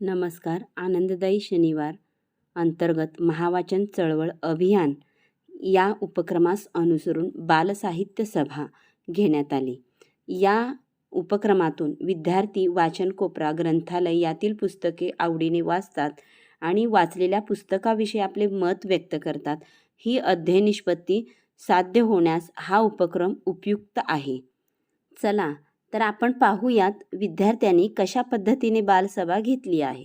नमस्कार. आनंददायी शनिवार. अंतर्गत महावाचन चळवळ अभियान या उपक्रमास अनुसरून बालसाहित्य सभा घेण्यात आली. या उपक्रमातून विद्यार्थी वाचन कोपरा ग्रंथालय यातील पुस्तके आवडीने वाचतात आणि वाचलेल्या पुस्तकाविषयी आपले मत व्यक्त करतात. ही अध्ययन निष्पत्ती साध्य होण्यास हा उपक्रम उपयुक्त आहे. चला तर आपण पाहूयात विद्यार्थ्यांनी कशा पद्धतीने बालसभा घेतली आहे.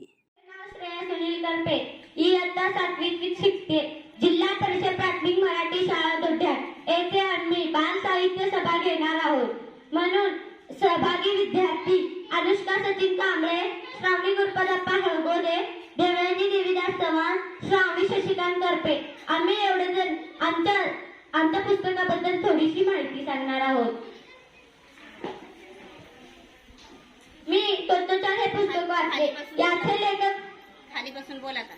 सातवीत शिकते जिल्हा परिषद प्राथमिक मराठी शाळा दोड्यात येथे आम्ही बाल साहित्य सभा घेणार आहोत. म्हणून सहभागी विद्यार्थी अनुष्का सचिन कांबळे श्रावणी गुरुपदप्पा हळगोदे देवयानी देवीदास चव्हाण श्रावणी शशिकांत करपे आम्ही एवढे जण आमच्या आमच्या पुस्तकाबद्दल थोडीशी माहिती सांगणार आहोत. वाचले. याचे लेखक खाली बसून बोला का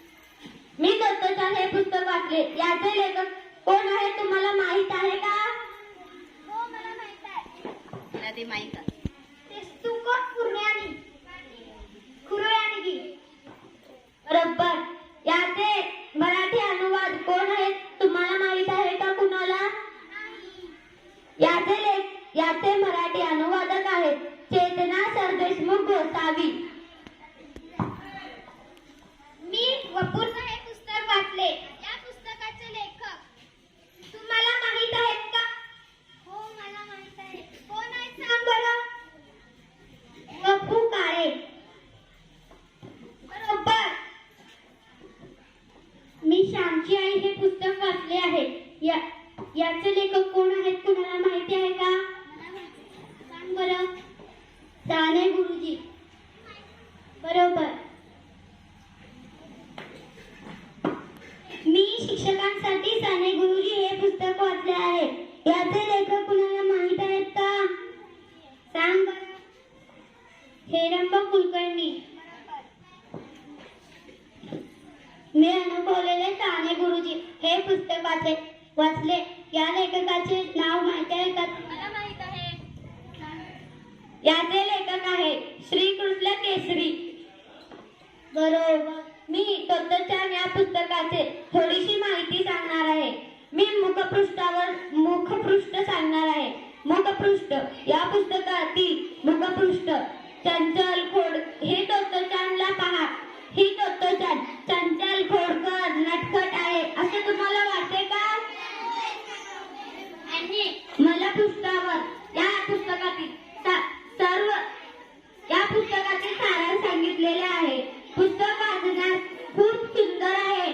मी दत्तचान हे पुस्तक वाचले. याचे लेखक कोण आहे तुम्हाला माहीत आहे का? हो मला माहीत आहे. मला ते माहीत आहे. ते सुकट कुर्ण्यानी कुर्यानी बरोबर याचे मराठी अनुवाद कोण आहेत तुम्हाला माहीत आहे का कुणाला? याचे लेख याचे मराठी अनुवादक आहेत. चेतना सरदेशमुख गोसावी. हे पुस्तक वाचले. या पुस्तकाचे लेखक. तुम्हाला माहीत आहेत का? हो मला माहीत आहे. कोण आहेत सांग बरं? वपू काळे. बरोबर. मी श्यामची आई हे पुस्तक वाचले आहे. या याचे लेखक कोण आहेत कुणाला माहिती आहे का? सांग बरं. साने गुरुजी. बरोबर. मी शिक्षकांसाठी साने गुरुजी हे पुस्तक वाचले आहे. याचे लेखक कुणाला माहीत आहेत का? सांग हेरंब कुलकर्णी. मी अनुभवलेले साने गुरुजी हे पुस्तक वाचले वाचले. या लेखकाचे नाव माहिती आहे का? मला माहीत आहे. याचे लेखक आहे श्रीकृष्ण केसरी. बरोबर. मी तत्वज्ञान या पुस्तकाचे थोडीशी माहिती सांगणार आहे मी मुखपृष्ठावर मुखपृष्ठ सांगणार आहे मुखपृष्ठ या पुस्तकातील मुखपृष्ठ चंचल खोड हे तत्वज्ञानला पहा ही तत्वज्ञान चंचल खोडकर नटखट आहे असे तुम्हाला वाटते का आणि मला पृष्ठावर या पुस्तकातील सा- सर्व या पुस्तकाचे सारांश सांगितलेले आहे पुस्तक वाचण्यास खूप सुंदर आहे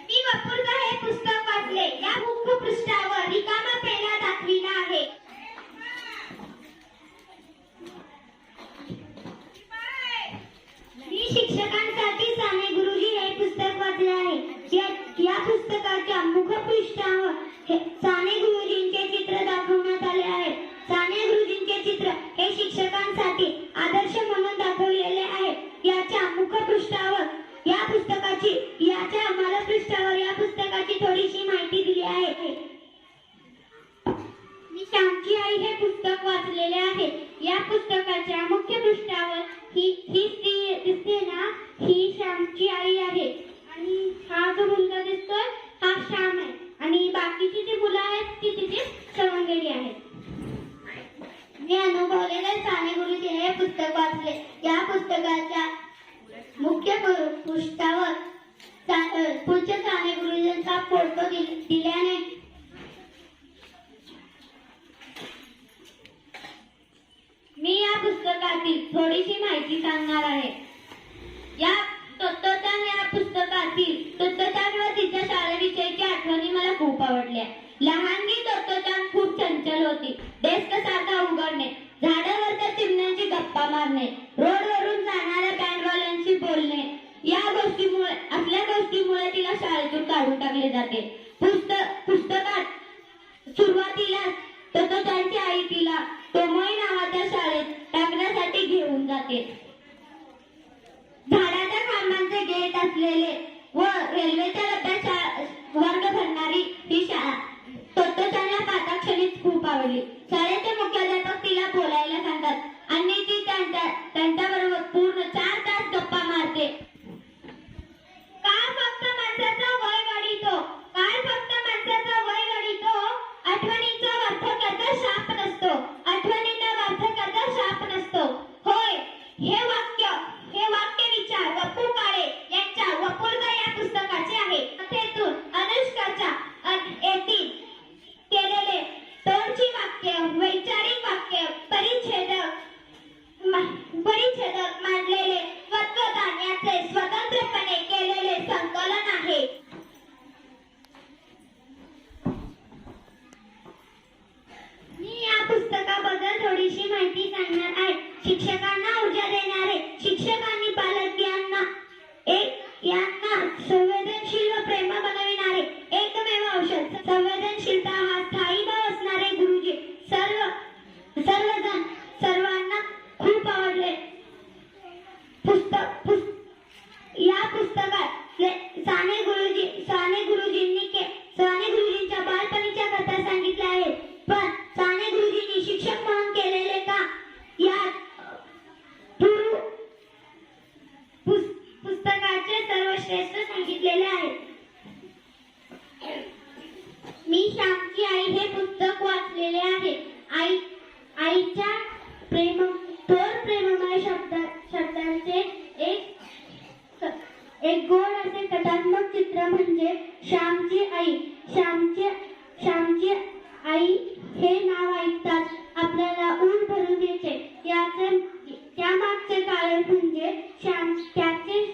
मी वपूरचं हे पुस्तक वाचले या मुख्य पृष्ठावर रिकामा पेना दाखविला आहे मी शिक्षकांसाठी साने गुरुजी हे पुस्तक वाचले आहे. या, पुस्तकाच्या मुखपृष्ठावर साने गुरुजींचे चित्र दाखवण्यात आले आहे. साने गुरुजींचे चित्र हे शिक्षकांसाठी आदर्श म्हणून दाखवलेले आहे. याच्या मुखपृष्ठावर या पुस्तकाची याच्या मलपृष्ठावर या पुस्तकाची थोडीशी माहिती दिली आहे. मी श्यामची आई हे पुस्तक वाचलेले आहे. या पुस्तकाच्या मुख्य पृष्ठावर ही ही स्त्री दिसते ना ही श्यामची आई आहे आणि हा जो मुलगा दिसतोय हा श्याम आहे आणि बाकीची जी मुलं आहेत ती तिची सवंगडी आहेत मी अनुभवलेले साने गुरुजी हे पुस्तक वाचले या पुस्तकाच्या मुख्य पृष्ठावर सा- पूज्य साने गुरुजींचा फोटो दिल्याने मी या पुस्तकातील थोडीशी माहिती सांगणार आहे. या तत्वज्ञान या पुस्तकातील तत्वज्ञान व तिच्या शाळेविषयीची आठवणी मला खूप आवडल्या. लहानगी तत्वज्ञान खूप चंचल होती. डेस्क सारखा मारणे रोडवरून जाणाऱ्या बँडवाल्यांशी बोलणे. या गोष्टीमुळे असल्या गोष्टीमुळे तिला शाळेतून काढून टाकले जाते. पुस्तक पुस्तकात सुरुवातीला तत्वज्ञानची आई तिला तोमय नावाच्या शाळेत टाकण्यासाठी घेऊन जाते. झाडाच्या खांबांचे गेट असलेले व रेल्वेच्या डब्यात वर्ग भरणारी ही शाळा तत्वच्या पाठाक्षणीच पावली. शाळेचे मुख्याध्यापक तिला बोलायला सांगतात. आणि ती त्यांच्या त्यांच्या बरोबर पूर्ण चार तास गप्पा मारते. का फक्त माणसाचा एकमेव संवेदनशीलता हा स्थायी भाव असणारे गुरुजी. सर्व सर्वजण सर्वांना खूप आवडले. पुस्तक पुस्त या पुस्तकात साने गुरुजी साने गुरुजींनी के साने गुरुजींच्या बालपणीच्या कथा सांगितल्या आहेत. पण साने गुरुजींनी शिक्षक म्हणून केलेले का? या पूर्व पुस- पुस्तकाचे सर्वश्रेष्ठ सांगितलेले आहे श्यामची आई हे पुस्तक वाचलेले आहे. आई आईच्या प्रेम थोर प्रेममय शब्द शब्दांचे एक एक गोड असे कथात्मक चित्र म्हणजे श्यामची आई. श्यामची श्यामची आई हे नाव ऐकताच आपल्याला ऊन भरून येते. याचे त्यामागचे कारण म्हणजे श्याम त्याचे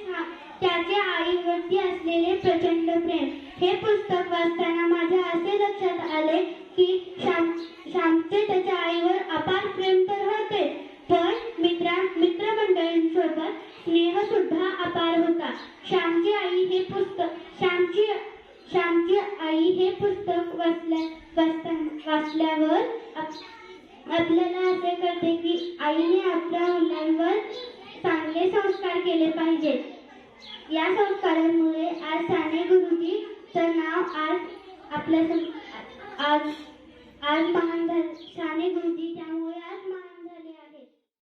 त्याचे आईवरती असलेले प्रचंड प्रेम. हे पुस्तक वाचताना माझ्या असे लक्षात आले की श्याम श्यामचे त्याच्या आईवर अपार प्रेम तर होते पण मित्रा मित्रमंडळींसोबत स्नेह सुद्धा अपार होता. श्यामची आई हे पुस्तक श्यामची श्यामची आई हे पुस्तक वाचल्या वाचता- वाचल्यावर आपल्याला असे कळते की आईने आपल्या मुलांवर चांगले संस्कार केले पाहिजेत. या संस्कारांमुळे आज साने गुरुजी गुरुजीचं नाव आज आपल्या आज आज महान झाले साने गुरुजी त्यामुळे आज